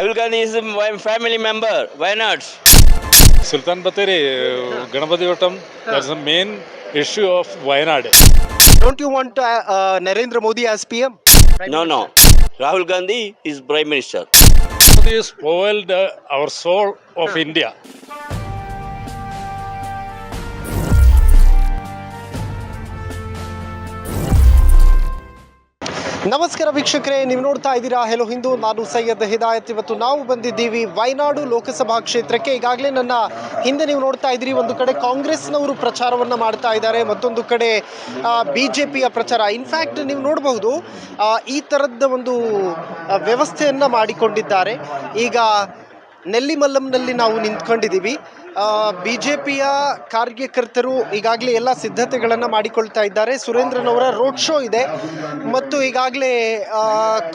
Rahul Gandhi is my family member why not Sultan Bathery Ganapathi Vattam that's the main issue of Wayanad don't you want Narendra Modi as P M no no Rahul Gandhi is prime minister Modi is spoiled our soul of India ನಮಸ್ಕಾರ ವೀಕ್ಷಕರೇ, ನೀವು ನೋಡ್ತಾ ಇದ್ದೀರಾ hello Hindu ನಾನು ಸೈಯದ್ ಹಿದಾಯತ್. ಇವತ್ತು ನಾವು ಬಂದಿದ್ದೀವಿ ವಯನಾಡು ಲೋಕಸಭಾ ಕ್ಷೇತ್ರಕ್ಕೆ. ಈಗಾಗಲೇ ನನ್ನ ಹಿಂದೆ ನೀವು ನೋಡ್ತಾ ಇದ್ದೀರಿ, ಒಂದು ಕಡೆ ಕಾಂಗ್ರೆಸ್ನವರು ಪ್ರಚಾರವನ್ನು ಮಾಡ್ತಾ ಇದ್ದಾರೆ, ಮತ್ತೊಂದು ಕಡೆ ಬಿ ಜೆ ಪಿಯ ಪ್ರಚಾರ ಇನ್ಫ್ಯಾಕ್ಟ್ ನೀವು ನೋಡಬಹುದು ಈ ಥರದ ಒಂದು ವ್ಯವಸ್ಥೆಯನ್ನು ಮಾಡಿಕೊಂಡಿದ್ದಾರೆ. ಈಗ ನೆಲ್ಲಿಮಲ್ಲಂನಲ್ಲಿ ನಾವು ನಿಂತ್ಕೊಂಡಿದ್ದೀವಿ. ಬಿ ಜೆ ಪಿಯ ಕಾರ್ಯಕರ್ತರು ಈಗಾಗಲೇ ಎಲ್ಲ ಸಿದ್ಧತೆಗಳನ್ನು ಮಾಡಿಕೊಳ್ತಾ ಇದ್ದಾರೆ. ಸುರೇಂದ್ರನವರ ರೋಡ್ ಶೋ ಇದೆ. ಮತ್ತು ಈಗಾಗಲೇ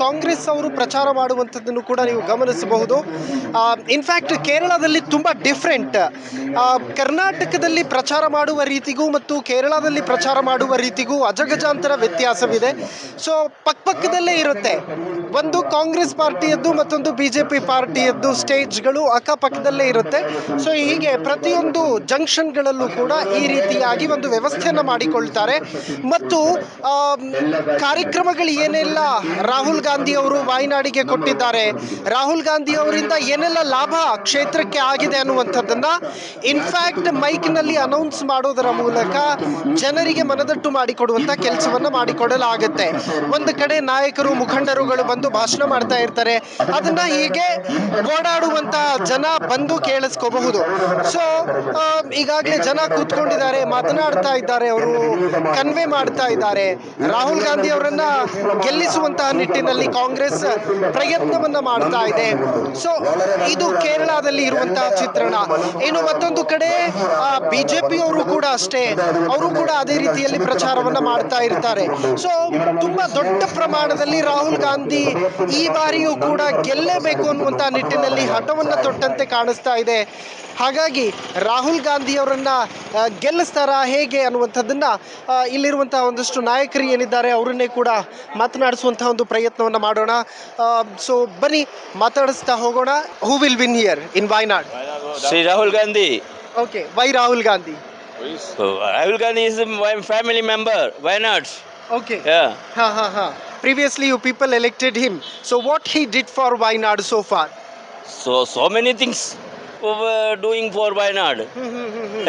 ಕಾಂಗ್ರೆಸ್ ಅವರು ಪ್ರಚಾರ ಮಾಡುವಂಥದ್ದನ್ನು ಕೂಡ ನೀವು ಗಮನಿಸಬಹುದು. ಇನ್ಫ್ಯಾಕ್ಟ್ ಕೇರಳದಲ್ಲಿ ತುಂಬ ಡಿಫ್ರೆಂಟ್ ಕರ್ನಾಟಕದಲ್ಲಿ ಪ್ರಚಾರ ಮಾಡುವ ರೀತಿಗೂ ಮತ್ತು ಕೇರಳದಲ್ಲಿ ಪ್ರಚಾರ ಮಾಡುವ ರೀತಿಗೂ ಅಜಗಜಾಂತರ ವ್ಯತ್ಯಾಸವಿದೆ. ಸೊ ಪಕ್ಕಪಕ್ಕದಲ್ಲೇ ಇರುತ್ತೆ. ಒಂದು ಕಾಂಗ್ರೆಸ್ ಪಾರ್ಟಿಯದ್ದು ಮತ್ತೊಂದು ಬಿ ಜೆ ಪಿ ಪಾರ್ಟಿಯದ್ದು ಸ್ಟೇಜ್ಗಳು ಅಕ್ಕಪಕ್ಕದಲ್ಲೇ ಇರುತ್ತೆ. ಸೊ ಹೀಗೆ ಪ್ರತಿಯೊಂದು ಜಂಕ್ಷನ್ಗಳಲ್ಲೂ ಕೂಡ ಈ ರೀತಿಯಾಗಿ ಒಂದು ವ್ಯವಸ್ಥೆಯನ್ನು ಮಾಡಿಕೊಳ್ತಾರೆ. ಮತ್ತು ಕಾರ್ಯಕ್ರಮಗಳು ಏನೆಲ್ಲ ರಾಹುಲ್ ಗಾಂಧಿ ಅವರು ವಾಯ್ನಾಡಿಗೆ ಕೊಟ್ಟಿದ್ದಾರೆ, ರಾಹುಲ್ ಗಾಂಧಿ ಅವರಿಂದ ಏನೆಲ್ಲ ಲಾಭ ಕ್ಷೇತ್ರಕ್ಕೆ ಆಗಿದೆ ಅನ್ನುವಂಥದ್ದನ್ನು ಇನ್ಫ್ಯಾಕ್ಟ್ ಮೈಕ್ನಲ್ಲಿ ಅನೌನ್ಸ್ ಮಾಡೋದರ ಮೂಲಕ ಜನರಿಗೆ ಮನದಟ್ಟು ಮಾಡಿಕೊಡುವಂಥ ಕೆಲಸವನ್ನು ಮಾಡಿಕೊಡಲಾಗುತ್ತೆ. ಒಂದು ಕಡೆ ನಾಯಕರು, ಮುಖಂಡರುಗಳು ಬಂದು ಭಾಷಣ ಮಾಡ್ತಾ ಇರ್ತಾರೆ. ಅದನ್ನ ಹೀಗೆ ಓಡಾಡುವಂತಹ ಜನ ಬಂದು ಕೇಳಿಸ್ಕೋಬಹುದು. ಸೊ ಈಗಾಗಲೇ ಜನ ಕೂತ್ಕೊಂಡಿದ್ದಾರೆ, ಮಾತನಾಡ್ತಾ ಇದ್ದಾರೆ, ಅವರು ಕನ್ವೆ ಮಾಡ್ತಾ ಇದ್ದಾರೆ. ರಾಹುಲ್ ಗಾಂಧಿ ಅವರನ್ನ ಗೆಲ್ಲಿಸುವಂತಹ ನಿಟ್ಟಿನಲ್ಲಿ ಕಾಂಗ್ರೆಸ್ ಪ್ರಯತ್ನವನ್ನ ಮಾಡ್ತಾ ಇದೆ. ಸೊ ಇದು ಕೇರಳದಲ್ಲಿ ಇರುವಂತಹ ಚಿತ್ರಣ. ಇನ್ನು ಮತ್ತೊಂದು ಕಡೆ ಬಿಜೆಪಿ ಅವರು ಕೂಡ ಅಷ್ಟೇ. ಅವರು ಕೂಡ ಅದೇ ರೀತಿಯಲ್ಲಿ ಪ್ರಚಾರವನ್ನ ಮಾಡ್ತಾ ಇರ್ತಾರೆ. ಸೊ ತುಂಬಾ ದೊಡ್ಡ ಪ್ರಮಾಣದಲ್ಲಿ ರಾಹುಲ್ ಗಾಂಧಿ ಈ ಬಾರಿಯೂ ಕೂಡ ಗೆಲ್ಲಬೇಕು ಅನ್ನುವಂತಹ ನಿಟ್ಟಿನಲ್ಲಿ ಹಠವನ್ನ ತೊಟ್ಟಂತೆ ಕಾಣಿಸ್ತಾ ಇದೆ. ಹಾಗಾಗಿ ರಾಹುಲ್ ಗಾಂಧಿ ಅವರನ್ನ ಆ, ಗೆಲ್ಲಿಸ್ತಾರಾ ಹೇಗೆ ಅನ್ನುವಂಥದ್ದನ್ನ ಇಲ್ಲಿರುವಂಥ ಇಲ್ಲಿರುವಂತಹ ಒಂದಷ್ಟು ನಾಯಕರು ಏನಿದ್ದಾರೆ ಅವರನ್ನೇ ಕೂಡ ಮಾತನಾಡಿಸುವಂಥ ಒಂದು ಪ್ರಯತ್ನವನ್ನ ಮಾಡೋಣ. ಸೊ ಬನ್ನಿ ಮಾತಾಡಿಸ್ತಾ ಹೋಗೋಣ. Who will win here in Wayanad Shri Rahul Gandhi. Okay why Rahul Gandhi? Rahul Gandhi is member. Why not? Okay Yeah. ಹಾ ಹಾ ಹಾ. Previously, you people elected him so what he did for Wayanad so for So, so many things. we were doing for Wayanad.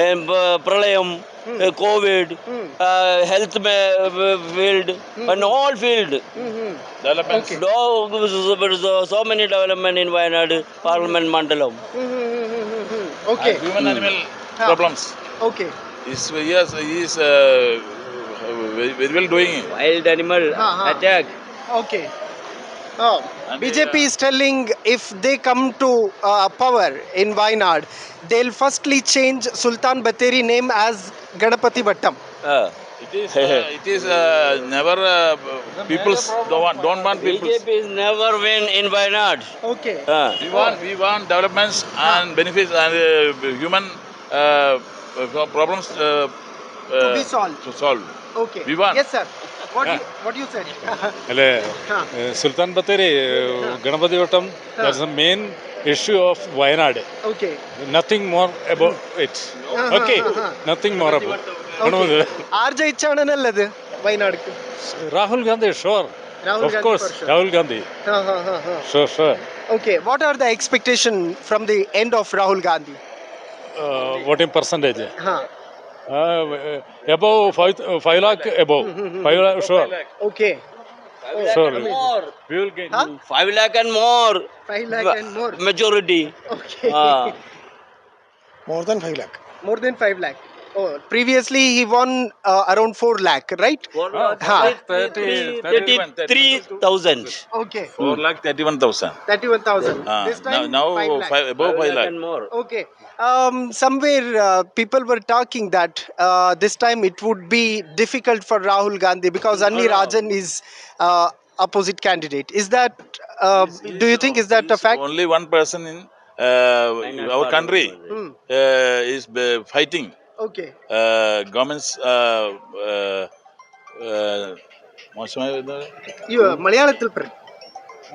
And uh, Pralayam, uh, COVID, uh, health ma- uh, field, and all field. Developments. No, so, so many development in Wayanad, Parliament Mandalam. Okay human animal Ah. problems. Okay Is yes, he is uh, very, very well doing. Wild animal Ah, ah. attack. Okay. Oh, BJP is telling if they come to uh, power in Wayanad, they'll firstly change Sultan Bateri name as Ganapati Bhattam. Uh, It is, uh, it is uh, never uh, people's don't want, don't want people's. BJP is never win in Wayanad. Okay. Uh, We want we want developments and benefits and uh, human uh, uh, problems uh, uh, To be solved. To solve. Okay. We want. Yes, sir. ಹಾ. Sultan Bathery Ganapathi Vattam that's the main issue of Wayanad okay. Nothing more about it okay ಹಾ, ಹಾ. Nothing more about okay. ಆರ್ ಜೆ ಇಚ್ಚಾಣನಲ್ಲದು ವಯನಾಡ್க்கு Rahul Gandhi sure Rahul of Gandhi course for sure. Rahul Gandhi Ha, ha, ha, ha. Sure sure Okay. What are the expectation from the end of Uh, above five, uh, five lakh above. Five lakh, sure. Okay. Oh, Sorry. More. We will get Huh? 5 lakh and more. 5 lakh and more. Majority. Okay. Ah. More than 5 lakh. More than 5 lakh. Oh, previously he won uh, around 4 lakh, right? Ha. Thirty-three thousand. Okay. Four lakh thirty-one thousand. 31,000. Uh, this now time, now 5 lakh. five, above five lakh. and more. Okay. Um, somewhere uh, people were talking that uh, this time it would be difficult for Rahul Gandhi because Anni Rajan is uh, opposite candidate. Is that, uh, do you think, is that a fact? Only one person in uh, our country Hmm. uh, is uh, fighting. Okay governments uh, uh, uh, മോശമായ മലയാളത്തിൽ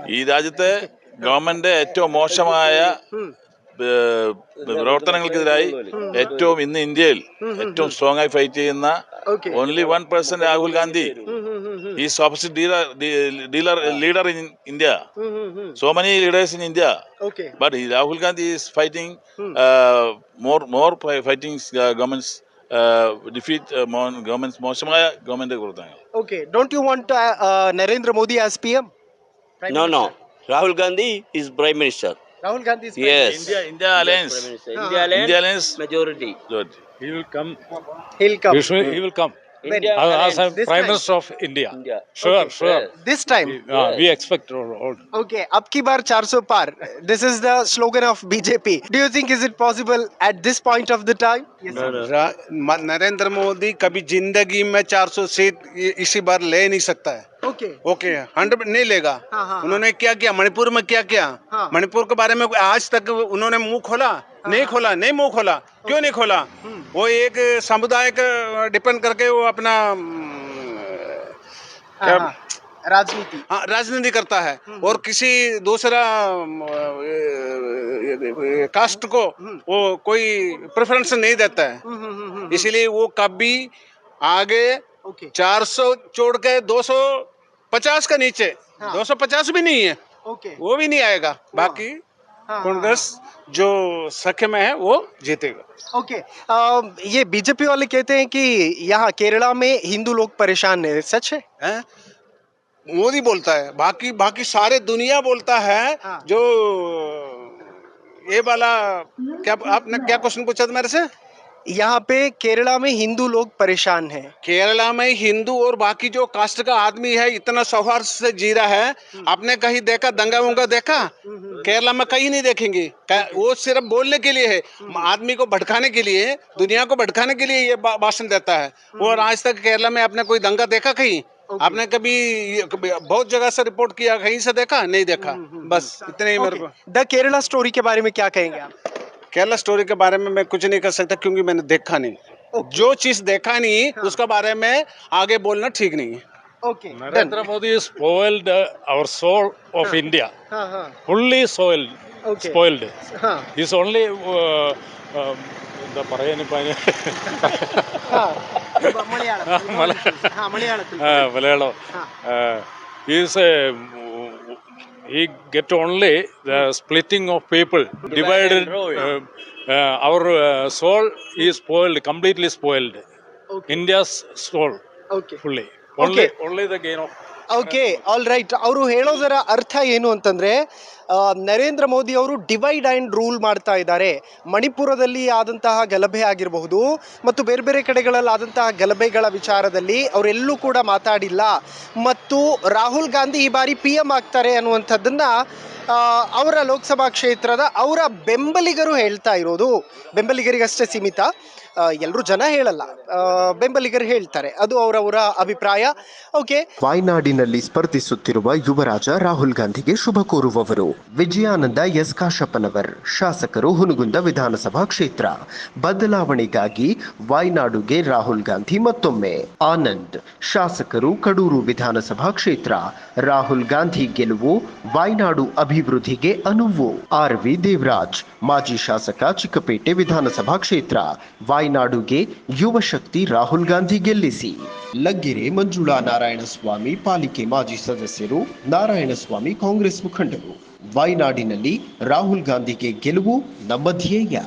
ഈ രാജ്യത്തെ government ഏറ്റവും മോശമായ പ്രവർത്തനങ്ങൾക്കെതിരായി ഏറ്റവും ഇന്ന് ഇന്ത്യയിൽ ഏറ്റവും സ്ട്രോങ് ആയി ഫൈറ്റ് ചെയ്യുന്ന only one person Rahul Gandhi. ഈ opposite dealer dealer leader in India so many leaders in India but Rahul Gandhi is fighting more more fighting governments defeat government മോശമായ government don't you want Narendra Modi as P M no no Rahul Gandhi is prime minister Rahul Gandhi is yes. India, ah. India Alliance. India Alliance. Majority. Majority. He will come. He'll come. He will come. When? As, as a Prime Minister of India. India. Sure, okay. sure. This time? We, uh, we expect all, all. Okay, Abki Bar 400 Par. This is the slogan of BJP. Do you think is it possible at this point of the time? Yes, no, no. Narendra Modi कभी ज़िंदगी में 400 seat इसी बार ले नहीं सकता है okay okay hundred नहीं लेगा हाँ, हाँ, उन्होंने क्या किया मणिपुर में क्या किया हाँ. मणिपुर के बारे में आज तक उन्होंने मुँह खोला नहीं खोला नहीं मुँह खोला। क्यों नहीं खोला? वो एक समुदाय का डिपेंड करके वो अपना हाँ, हाँ. राजनीति। हाँ राजनीति करता है। और किसी दूसरा कास्ट को वो कोई प्रेफरेंस नहीं देता है। इसीलिए वो कभी आगे चार सौ छोड़ के 250 का नीचे 250 भी नहीं है. वो भी नहीं आएगा। बाकी हाँ, कांग्रेस जो सख्य में है वो जीतेगा ओके आ, ये बीजेपी वाले कहते हैं कि यहाँ केरला में हिंदू लोग परेशान है सच है है? मोदी बोलता है बाकी बाकी सारे दुनिया बोलता है हाँ। जो ये वाला क्या आपने क्या क्वेश्चन पूछा था मेरे से यहाँ पे केरला में हिंदू लोग परेशान हैं। केरला में हिंदू और बाकी जो कास्ट का आदमी है इतना सौहार्द से जी रहा है आपने कहीं देखा दंगा वंगा देखा? केरला में कहीं नहीं देखेंगे। वो सिर्फ़ बोलने के लिए है। आदमी को भटकाने के लिए दुनिया को भटकाने के लिए ये भाषण देता है। और आज तक केरला में आपने कोई दंगा देखा कहीं? Okay. आपने कभी कभी बहुत जगह से रिपोर्ट किया कहीं से देखा? नहीं देखा। बस इतने ही मेरे को। द केरला स्टोरी के बारे में क्या कहेंगे आप? केरला स्टोरी के बारे में मैं कुछ नहीं कर सकता क्योंकि मैंने देखा नहीं। जो चीज़ देखा नहीं हाँ. उसके बारे में आगे बोलना ठीक नहीं है। Narendra Modi spoiled our soul of India fully soiled spoiled is only Malayalam he get only the splitting of people divided uh, uh, our uh, soul is spoiled completely spoiled Okay. india's soul okay fully only Okay. only the gain of okay all right ಅವರು ಹೇಳೋದರ ಅರ್ಥ ಏನು ಅಂತಂದ್ರೆ ನರೇಂದ್ರ ಮೋದಿ ಅವರು divide and rule ಮಾಡ್ತಾ ಇದ್ದಾರೆ. ಮಣಿಪುರದಲ್ಲಿ ಆದಂತಹ ಗಲಭೆ ಆಗಿರಬಹುದು ಮತ್ತು ಬೇರೆ ಬೇರೆ ಕಡೆಗಳಲ್ಲಿ ಆದಂತಹ ಗಲಭೆಗಳ ವಿಚಾರದಲ್ಲಿ ಅವರೆಲ್ಲೂ ಕೂಡ ಮಾತಾಡಿಲ್ಲ. ಮತ್ತು ರಾಹುಲ್ ಗಾಂಧಿ ಈ ಬಾರಿ ಪಿ ಎಂ ಆಗ್ತಾರೆ ಅನ್ನುವಂಥದ್ದನ್ನು ಅವರ ಲೋಕಸಭಾ ಕ್ಷೇತ್ರದ ಅವರ ಬೆಂಬಲಿಗರು ಹೇಳ್ತಾ ಇರೋದು. ಬೆಂಬಲಿಗರಿಗಷ್ಟೇ ಸೀಮಿತ. ಎಲ್ಲರೂ ಜನ ಹೇಳಲ್ಲ. ಬೆಂಬಲಿಗರು ಹೇಳ್ತಾರೆ. ಅದು ಅವರವರ ಅಭಿಪ್ರಾಯ. ಓಕೆ. ವಾಯ್ನಾಡಿನಲ್ಲಿ ಸ್ಪರ್ಧಿಸುತ್ತಿರುವ ಯುವರಾಜ ರಾಹುಲ್ ಗಾಂಧಿಗೆ ಶುಭ ಕೋರುವವರು. ವಿಜಯಾನಂದ ಎಸ್. ಕಾಶಪ್ಪನವರ್, ಶಾಸಕರು ಹುನಗುಂದ ವಿಧಾನಸಭಾ ಕ್ಷೇತ್ರ. ಬದಲಾವಣೆಗಾಗಿ ವಾಯ್ನಾಡುಗೆ ರಾಹುಲ್ ಗಾಂಧಿ ಮತ್ತೊಮ್ಮೆ. ಆನಂದ್, ಶಾಸಕರು ಕಡೂರು ವಿಧಾನಸಭಾ ಕ್ಷೇತ್ರ. ರಾಹುಲ್ ಗಾಂಧಿ ಗೆಲುವು, ವಾಯ್ನಾಡು ಅಭಿವೃದ್ಧಿಗೆ ಅನುವು. ಆರ್ ವಿ ದೇವರಾಜ್, ಮಾಜಿ ಶಾಸಕ ಚಿಕ್ಕಪೇಟೆ ವಿಧಾನಸಭಾ ಕ್ಷೇತ್ರ. ವಾಯ್ನಾಡುಗೆ ಯುವ ಶಕ್ತಿ ರಾಹುಲ್ ಗಾಂಧಿ ಗೆಲ್ಲಿಸಿ. ಲಗ್ಗೆರೆ ಮಂಜುಳಾ ನಾರಾಯಣಸ್ವಾಮಿ ಪಾಲಿಕೆ ಮಾಜಿ ಸದಸ್ಯರು, ನಾರಾಯಣಸ್ವಾಮಿ ಕಾಂಗ್ರೆಸ್ ಮುಖಂಡರು. ವಾಯ್ನಾಡಿನಲ್ಲಿ ರಾಹುಲ್ ಗಾಂಧಿಗೆ ಗೆಲುವು ನಮ್ಮ ಧ್ಯೇಯ